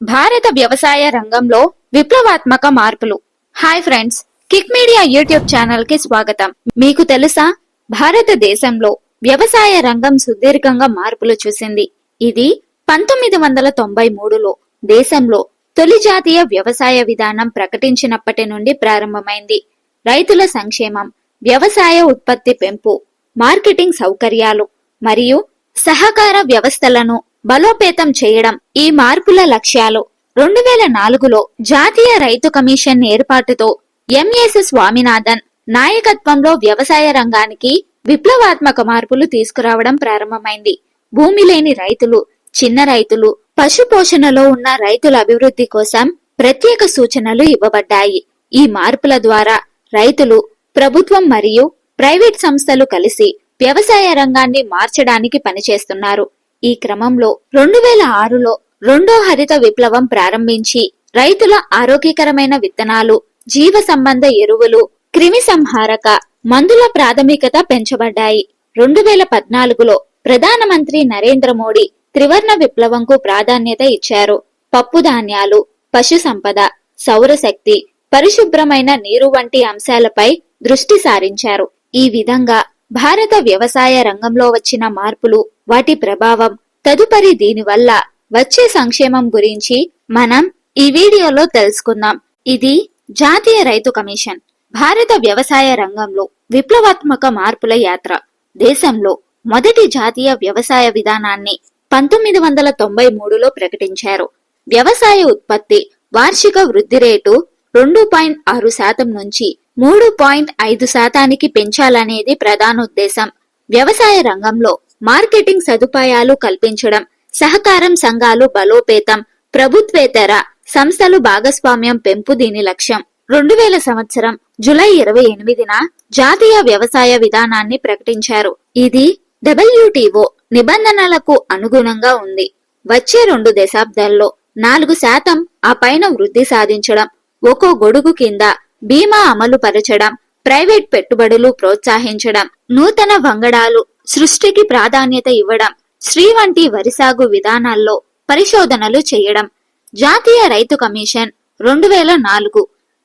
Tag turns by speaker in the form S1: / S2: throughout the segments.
S1: భారత వ్యవసాయ రంగంలో విప్లవాత్మక మార్పులు. Hi friends kick media YouTube ఛానల్కి స్వాగతం. మీకు తెలుసా? భారతదేశంలో వ్యవసాయ రంగం సుదీర్ఘంగా మార్పులు చూసింది. ఇది పంతొమ్మిది వందల తొంభై మూడులో దేశంలో తొలి జాతీయ వ్యవసాయ విధానం ప్రకటించినప్పటి నుండి ప్రారంభమైంది. రైతుల సంక్షేమం వ్యవసాయ ఉత్పత్తి పెంపు మార్కెటింగ్ సౌకర్యాలు మరియు సహకార వ్యవస్థలను బలోపేతం చేయడం ఈ మార్పుల లక్ష్యాలు. రెండు వేల నాలుగులో జాతీయ రైతు కమిషన్ ఏర్పాటుతో ఎంఎస్ స్వామినాథన్ నాయకత్వంలో వ్యవసాయ రంగానికి విప్లవాత్మక మార్పులు తీసుకురావడం ప్రారంభమైంది. భూమి లేని రైతులు చిన్న రైతులు పశు పోషణలో ఉన్న రైతుల అభివృద్ధి కోసం ప్రత్యేక సూచనలు ఇవ్వబడ్డాయి. ఈ మార్పుల ద్వారా రైతులు ప్రభుత్వం మరియు ప్రైవేట్ సంస్థలు కలిసి వ్యవసాయ రంగాన్ని మార్చడానికి పనిచేస్తున్నారు. ఈ క్రమంలో రెండు వేల ఆరులో రెండో హరిత విప్లవం ప్రారంభించి రైతుల ఆరోగ్యకరమైన విత్తనాలు జీవ సంబంధ ఎరువులు క్రిమి సంహారక మందుల ప్రాథమికత పెంచబడ్డాయి. రెండు వేల పద్నాలుగులో ప్రధానమంత్రి నరేంద్ర మోడీ త్రివర్ణ విప్లవంకు ప్రాధాన్యత ఇచ్చారు. పప్పు ధాన్యాలు పశు సంపద సౌరశక్తి పరిశుభ్రమైన నీరు వంటి అంశాలపై దృష్టి సారించారు. ఈ విధంగా భారత వ్యవసాయ రంగంలో వచ్చిన మార్పులు వాటి ప్రభావం. తదుపరి దీనివల్ల వచ్చే సంక్షేమం గురించి మనం ఈ వీడియోలో తెలుసుకుందాం. ఇది జాతీయ రైతు కమిషన్ భారత వ్యవసాయ రంగంలో విప్లవాత్మక మార్పుల యాత్ర. దేశంలో మొదటి జాతీయ వ్యవసాయ విధానాన్ని పంతొమ్మిది వందల తొంభై మూడులో ప్రకటించారు. వ్యవసాయ ఉత్పత్తి వార్షిక వృద్ధి రేటు రెండు పాయింట్ ఆరు శాతం నుంచి మూడు పాయింట్ ఐదు శాతానికి పెంచాలనేది ప్రధానోద్దేశం. వ్యవసాయ రంగంలో మార్కెటింగ్ సదుపాయాలు కల్పించడం సహకారం సంఘాలు బలోపేతం ప్రభుత్వేతర సంస్థలు భాగస్వామ్యం పెంపు దీని లక్ష్యం. రెండు వేల సంవత్సరం జులై ఇరవై ఎనిమిదిన జాతీయ వ్యవసాయ విధానాన్ని ప్రకటించారు. ఇది డబ్ల్యూటీఓ నిబంధనలకు అనుగుణంగా ఉంది. వచ్చే రెండు దశాబ్దాల్లో నాలుగు శాతం ఆ పైన వృద్ధి సాధించడం ఒక్కో గొడుగు కింద బీమా అమలు పరచడం ప్రైవేట్ పెట్టుబడులు ప్రోత్సహించడం నూతన వంగడాలు సృష్టికి ప్రాధాన్యత ఇవ్వడం శ్రీ వంటి వరి సాగు విధానాల్లో పరిశోధనలు చేయడం. జాతీయ రైతు కమిషన్ రెండు వేల నాలుగు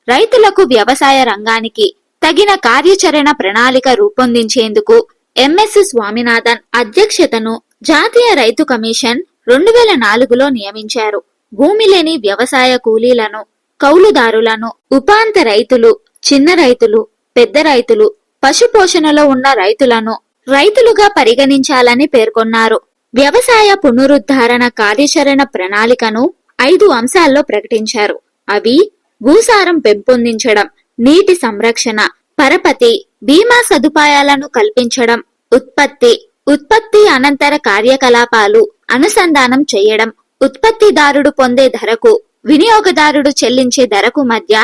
S1: రైతులకు వ్యవసాయ రంగానికి తగిన కార్యాచరణ ప్రణాళిక రూపొందించేందుకు ఎంఎస్ స్వామినాథన్ అధ్యక్షతను జాతీయ రైతు కమిషన్ రెండు వేల నాలుగులో నియమించారు. భూమి లేని వ్యవసాయ కూలీలను కౌలుదారులను ఉపాంత రైతులు చిన్న రైతులు పెద్ద రైతులు పశుపోషణలో ఉన్న రైతులను రైతులుగా పరిగణించాలని పేర్కొన్నారు. వ్యవసాయ పునరుద్ధరణ కార్యాచరణ ప్రణాళికను ఐదు అంశాల్లో ప్రకటించారు. అవి భూసారం పెంపొందించడం నీటి సంరక్షణ పరపతి బీమా సదుపాయాలను కల్పించడం ఉత్పత్తి ఉత్పత్తి అనంతర కార్యకలాపాలు అనుసంధానం చేయడం ఉత్పత్తిదారుడు పొందే ధరకు వినియోగదారుడు చెల్లించే ధరకు మధ్య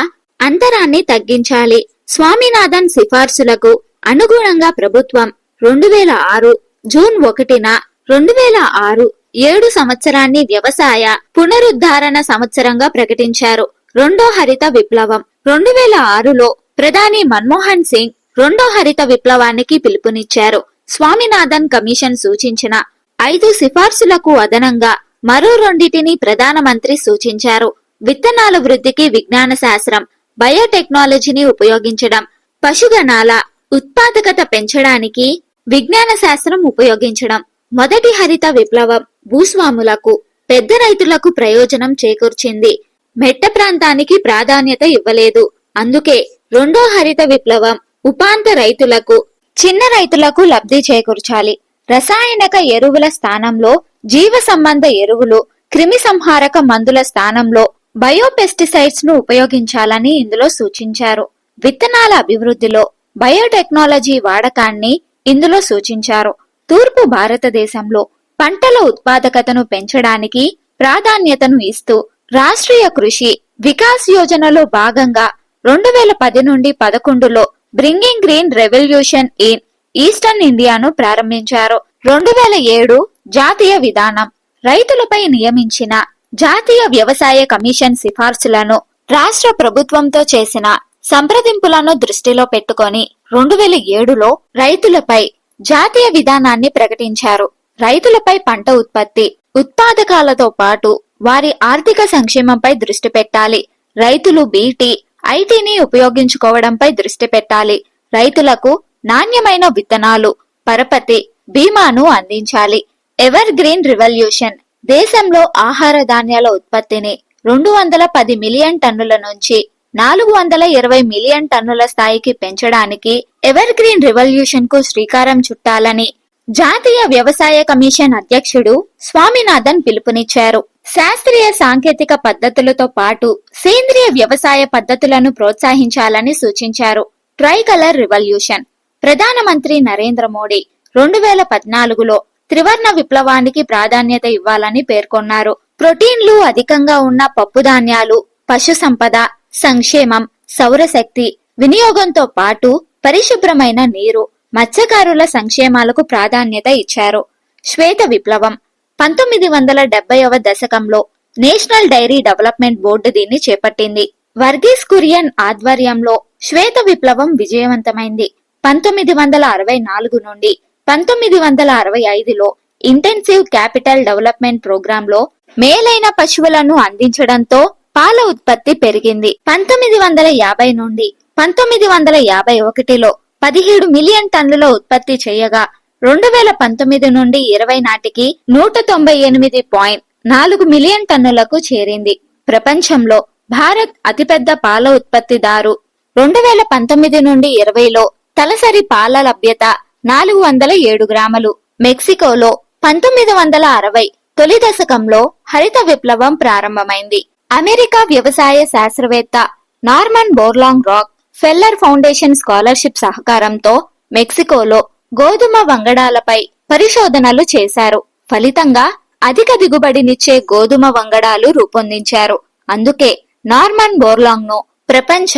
S1: అంతరాన్ని తగ్గించాలి. స్వామినాథన్ సిఫార్సులకు అనుగుణంగా ప్రభుత్వం రెండు వేల ఆరు జూన్ ఒకటిన రెండు వేల ఆరు ఏడు సంవత్సరాన్ని వ్యవసాయ పునరుద్ధారణ సంవత్సరంగా ప్రకటించారు. రెండో హరిత విప్లవం. రెండు వేల ఆరులో ప్రధాని మన్మోహన్ సింగ్ రెండో హరిత విప్లవానికి పిలుపునిచ్చారు. స్వామినాథన్ కమిషన్ సూచించిన ఐదు సిఫార్సులకు అదనంగా మరో రెండిటిని ప్రధానమంత్రి సూచించారు. విత్తనాల వృద్ధికి విజ్ఞాన శాస్త్రం బయోటెక్నాలజీని ఉపయోగించడం పశుగణాల ఉత్పాదకత పెంచడానికి విజ్ఞాన శాస్త్రం ఉపయోగించడం. మొదటి హరిత విప్లవం భూస్వాములకు పెద్ద రైతులకు ప్రయోజనం చేకూర్చింది. మెట్ట ప్రాంతానికి ప్రాధాన్యత ఇవ్వలేదు. అందుకే రెండో హరిత విప్లవం ఉపాంత రైతులకు చిన్న రైతులకు లబ్ధి చేకూర్చాలి. రసాయనిక ఎరువుల స్థానంలో జీవ సంబంధ ఎరువులు క్రిమి సంహారక మందుల స్థానంలో బయోపెస్టిసైడ్స్ను ఉపయోగించాలని ఇందులో సూచించారు. విత్తనాల అభివృద్ధిలో బయోటెక్నాలజీ వాడకాన్ని ఇందులో సూచించారు. తూర్పు భారతదేశంలో పంటల ఉత్పాదకతను పెంచడానికి ప్రాధాన్యతను ఇస్తూ రాష్ట్రీయ కృషి వికాస్ యోజనలో భాగంగా రెండు వేల పది నుండి పదకొండులో bringing green revolution in eastern ఇండియాను ప్రారంభించారు. రెండు వేల ఏడు జాతీయ విధానం. రైతులపై నియమించిన జాతీయ వ్యవసాయ కమిషన్ సిఫార్సులను రాష్ట్ర ప్రభుత్వంతో చేసిన సంప్రదింపులను దృష్టిలో పెట్టుకొని రెండు వేల ఏడులో రైతులపై జాతీయ విధానాన్ని ప్రకటించారు. రైతులపై పంట ఉత్పత్తి ఉత్పాదకాలతో పాటు వారి ఆర్థిక సంక్షేమంపై దృష్టి పెట్టాలి. రైతులు బీటీ ఐటీని ఉపయోగించుకోవడంపై దృష్టి పెట్టాలి. రైతులకు నాణ్యమైన విత్తనాలు పరపతి బీమాను అందించాలి. ఎవర్ గ్రీన్ రివల్యూషన్ దేశంలో ఆహార ధాన్యాల ఉత్పత్తిని రెండు వందల పది మిలియన్ టన్నుల నుంచి నాలుగు వందల ఇరవై మిలియన్ టన్నుల స్థాయికి పెంచడానికి ఎవర్ గ్రీన్ రివల్యూషన్కు శ్రీకారం చుట్టాలని జాతీయ వ్యవసాయ కమిషన్ అధ్యక్షుడు స్వామినాథన్ పిలుపునిచ్చారు. శాస్త్రీయ సాంకేతిక పద్ధతులతో పాటు సేంద్రియ వ్యవసాయ పద్ధతులను ప్రోత్సహించాలని సూచించారు. Tricolour revolution. ప్రధానమంత్రి నరేంద్ర మోడీ రెండు వేల పద్నాలుగులో త్రివర్ణ విప్లవానికి ప్రాధాన్యత ఇవ్వాలని పేర్కొన్నారు. ప్రోటీన్లు అధికంగా ఉన్న పప్పు ధాన్యాలు పశు సంపద సంక్షేమం సౌరశక్తి వినియోగంతో పాటు పరిశుభ్రమైన నీరు మత్స్యకారుల సంక్షేమాలకు ప్రాధాన్యత ఇచ్చారు. శ్వేత విప్లవం పంతొమ్మిది వందల డెబ్బైవ దశకంలో నేషనల్ డైరీ డెవలప్మెంట్ బోర్డు దీన్ని చేపట్టింది. వర్గీస్ కురియన్ ఆధ్వర్యంలో శ్వేత విప్లవం విజయవంతమైంది. పంతొమ్మిది వందల అరవై నాలుగు నుండి పంతొమ్మిది వందల అరవై ఐదులో ఇంటెన్సివ్ క్యాపిటల్ డెవలప్మెంట్ ప్రోగ్రామ్లో మేలైన పశువులను అందించడంతో పాల ఉత్పత్తి పెరిగింది. పంతొమ్మిది వందల యాభై నుండి పంతొమ్మిది వందల యాభై ఒకటిలో పదిహేడు మిలియన్ టన్నుల ఉత్పత్తి చేయగా రెండు వేల పంతొమ్మిది నుండి ఇరవై నాటికి నూట తొంభై ఎనిమిది పాయింట్ నాలుగు మిలియన్ టన్నులకు చేరింది. ప్రపంచంలో భారత్ అతిపెద్ద పాల ఉత్పత్తిదారు. రెండు వేల పంతొమ్మిది నుండి ఇరవైలో తలసరి పాల లభ్యత నాలుగు వందల ఏడు గ్రాములు. మెక్సికోలో పంతొమ్మిది వందల అరవై తొలి దశకంలో హరిత విప్లవం ప్రారంభమైంది. అమెరికా వ్యవసాయ శాస్త్రవేత్త Norman Borlaug Rockefeller foundation scholarship సహకారంతో మెక్సికోలో గోధుమ వంగడాలపై పరిశోధనలు చేశారు. ఫలితంగా అధిక దిగుబడినిచ్చే గోధుమ వంగడాలు రూపొందించారు. అందుకే నార్మన్ బోర్లాంగ్ను ప్రపంచ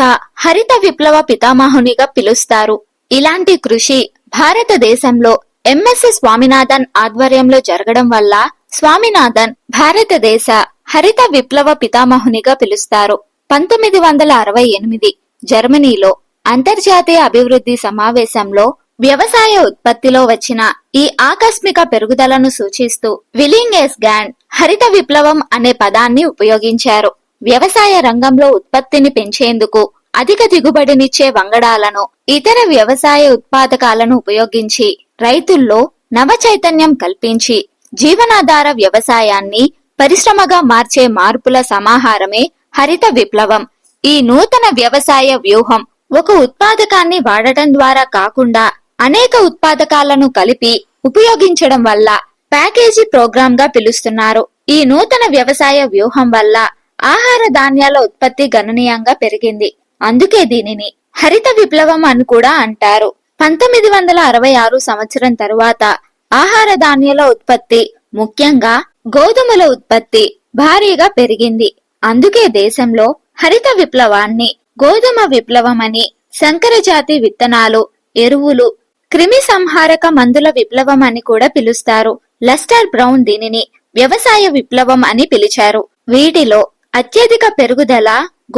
S1: హరిత విప్లవ పితామహునిగా పిలుస్తారు. ఇలాంటి కృషి భారతదేశంలో ఎంఎస్ స్వామినాథన్ ఆధ్వర్యంలో జరగడం వల్ల స్వామినాథన్ భారతదేశ హరిత విప్లవ పితామహునిగా పిలుస్తారు. పంతొమ్మిది వందల అరవై ఎనిమిది జర్మనీలో అంతర్జాతీయ అభివృద్ధి సమావేశంలో వ్యవసాయ ఉత్పత్తిలో వచ్చిన ఈ ఆకస్మిక పెరుగుదలను సూచిస్తూ విలింగ్ ఎస్ గ్యాండ్ హరిత విప్లవం అనే పదాన్ని ఉపయోగించారు. వ్యవసాయ రంగంలో ఉత్పత్తిని పెంచేందుకు అధిక దిగుబడినిచ్చే వంగడాలను ఇతర వ్యవసాయ ఉత్పాదకాలను ఉపయోగించి రైతుల్లో నవ చైతన్యం కల్పించి జీవనాధార వ్యవసాయాన్ని పరిశ్రమగా మార్చే మార్పుల సమాహారమే హరిత విప్లవం. ఈ నూతన వ్యవసాయ వ్యూహం ఒక ఉత్పాదకాన్ని వాడటం ద్వారా కాకుండా అనేక ఉత్పాదకాలను కలిపి ఉపయోగించడం వల్ల ప్యాకేజీ ప్రోగ్రామ్గా పిలుస్తున్నారు. ఈ నూతన వ్యవసాయ వ్యూహం వల్ల ఆహార ధాన్యాల ఉత్పత్తి గణనీయంగా పెరిగింది. అందుకే దీనిని హరిత విప్లవం అని కూడా అంటారు. పంతొమ్మిది వందల అరవై ఆరు సంవత్సరం తరువాత ఆహార ధాన్యాల ఉత్పత్తి ముఖ్యంగా గోధుమల ఉత్పత్తి భారీగా పెరిగింది. అందుకే దేశంలో హరిత విప్లవాన్ని గోధుమ విప్లవం అని సంకరజాతి విత్తనాలు ఎరువులు క్రిమి సంహారక మందుల విప్లవం అని కూడా పిలుస్తారు. లెస్టర్ బ్రౌన్ దీనిని వ్యవసాయ విప్లవం అని పిలిచారు. వీటిలో అత్యధిక పెరుగుదల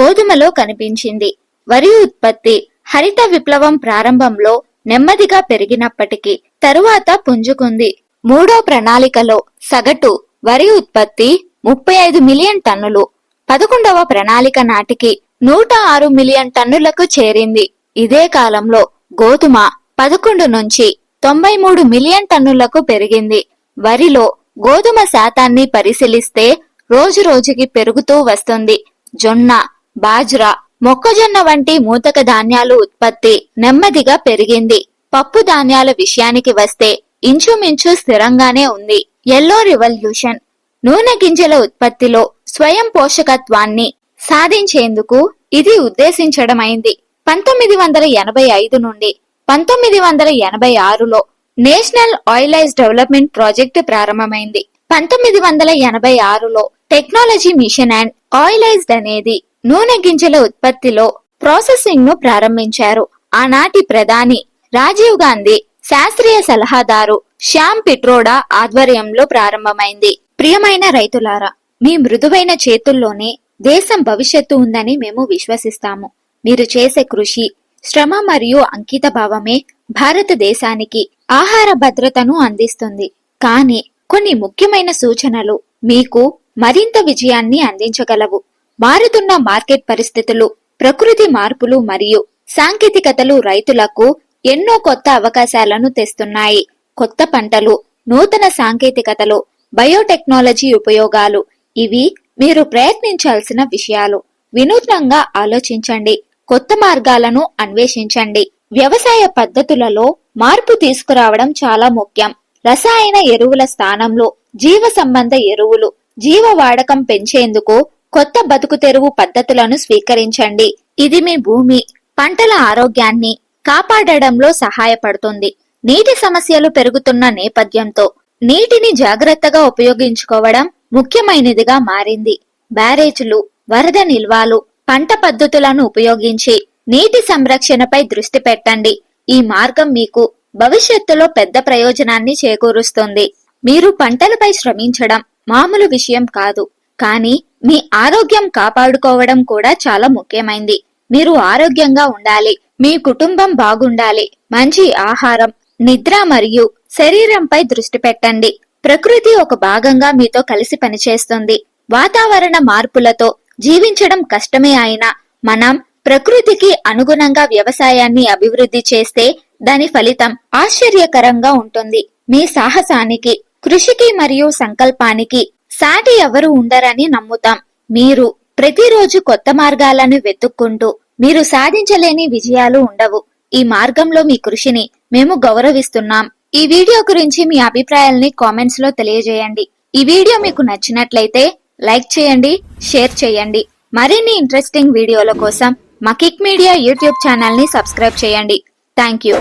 S1: గోధుమలో కనిపించింది. వరి ఉత్పత్తి హరిత విప్లవం ప్రారంభంలో నెమ్మదిగా పెరిగినప్పటికీ తరువాత పుంజుకుంది. మూడో ప్రణాళికలో సగటు వరి ఉత్పత్తి ముప్పై ఐదు మిలియన్ టన్నులు. పదకొండవ ప్రణాళిక నాటికి నూట ఆరు మిలియన్ టన్నులకు చేరింది. ఇదే కాలంలో గోధుమ పదకొండు నుంచి తొంభై మూడు మిలియన్ టన్నులకు పెరిగింది. వరిలో గోధుమ శాతాన్ని పరిశీలిస్తే రోజు రోజుకి పెరుగుతూ వస్తుంది. జొన్న బాజ్రా మొక్కజొన్న వంటి మూతక ధాన్యాలు ఉత్పత్తి నెమ్మదిగా పెరిగింది. పప్పు ధాన్యాల విషయానికి వస్తే ఇంచుమించు స్థిరంగానే ఉంది. ఎల్లో రివల్యూషన్ నూనె గింజల ఉత్పత్తిలో స్వయం పోషకత్వాన్ని సాధించేందుకు ఇది ఉద్దేశించడమైంది. పంతొమ్మిది వందల ఎనభై ఐదు నుండి పంతొమ్మిది వందల ఎనభై ఆరులో నేషనల్ ఆయిలైజ్ డెవలప్మెంట్ ప్రాజెక్టు ప్రారంభమైంది. పంతొమ్మిది వందల ఎనభై ఆరులో టెక్నాలజీ మిషన్ అండ్ ఆయిలైజ్డ్ అనేది నూనె గింజల ఉత్పత్తిలో ప్రాసెసింగ్ను ప్రారంభించారు. ఆనాటి ప్రధాని రాజీవ్ గాంధీ శాస్త్రీయ సలహాదారు శ్యామ్ పిట్రోడా ఆధ్వర్యంలో ప్రారంభమైంది. ప్రియమైన రైతులారా మీ మృదువైన చేతుల్లోనే దేశం భవిష్యత్తు ఉందని మేము విశ్వసిస్తాము. మీరు చేసే కృషి శ్రమ మరియు అంకిత భావమే భారతదేశానికి ఆహార భద్రతను అందిస్తుంది. కానీ కొన్ని ముఖ్యమైన సూచనలు మీకు మరింత విజయాన్ని అందించగలవు. మారుతున్న మార్కెట్ పరిస్థితులు ప్రకృతి మార్పులు మరియు సాంకేతికతలు రైతులకు ఎన్నో కొత్త అవకాశాలను తెస్తున్నాయి. కొత్త పంటలు నూతన సాంకేతికతలు బయోటెక్నాలజీ ఉపయోగాలు ఇవి మీరు ప్రయత్నించాల్సిన విషయాలు. వినూత్నంగా ఆలోచించండి. కొత్త మార్గాలను అన్వేషించండి. వ్యవసాయ పద్ధతులలో మార్పు తీసుకురావడం చాలా ముఖ్యం. రసాయన ఎరువుల స్థానంలో జీవ సంబంధ ఎరువులు జీవ వాడకం పెంచేందుకు కొత్త బతుకు తెరువు పద్ధతులను స్వీకరించండి. ఇది మీ భూమి పంటల ఆరోగ్యాన్ని కాపాడడంలో సహాయపడుతుంది. నీటి సమస్యలు పెరుగుతున్న నేపథ్యంతో నీటిని జాగ్రత్తగా ఉపయోగించుకోవడం ముఖ్యమైనదిగా మారింది. బ్యారేజ్లు వరద నిల్వలు పంట పద్ధతులను ఉపయోగించి నీటి సంరక్షణపై దృష్టి పెట్టండి. ఈ మార్గం మీకు భవిష్యత్తులో పెద్ద ప్రయోజనాన్ని చేకూరుస్తుంది. మీరు పంటలపై శ్రమించడం మామూలు విషయం కాదు కానీ మీ ఆరోగ్యం కాపాడుకోవడం కూడా చాలా ముఖ్యమైంది. మీరు ఆరోగ్యంగా ఉండాలి. మీ కుటుంబం బాగుండాలి. మంచి ఆహారం నిద్ర మరియు శరీరంపై దృష్టి పెట్టండి. ప్రకృతి ఒక భాగంగా మీతో కలిసి పనిచేస్తుంది. వాతావరణ మార్పులతో జీవించడం కష్టమే అయినా మనం ప్రకృతికి అనుగుణంగా వ్యవసాయాన్ని అభివృద్ధి చేస్తే దాని ఫలితం ఆశ్చర్యకరంగా ఉంటుంది. మీ సాహసానికి కృషికి మరియు సంకల్పానికి సాటి ఎవరు ఉండరని నమ్ముతాం. మీరు ప్రతిరోజు కొత్త మార్గాలను వెతుక్కుంటూ మీరు సాధించలేని విజయాలు ఉండవు. ఈ మార్గంలో మీ కృషిని మేము గౌరవిస్తున్నాం. ఈ వీడియో గురించి మీ అభిప్రాయాల్ని కామెంట్స్లో తెలియజేయండి. ఈ వీడియో మీకు నచ్చినట్లయితే లైక్ చేయండి షేర్ చేయండి. మరిన్ని ఇంట్రెస్టింగ్ వీడియోల కోసం మా కిక్ మీడియా యూట్యూబ్ ఛానల్ని సబ్స్క్రైబ్ చేయండి. Thank you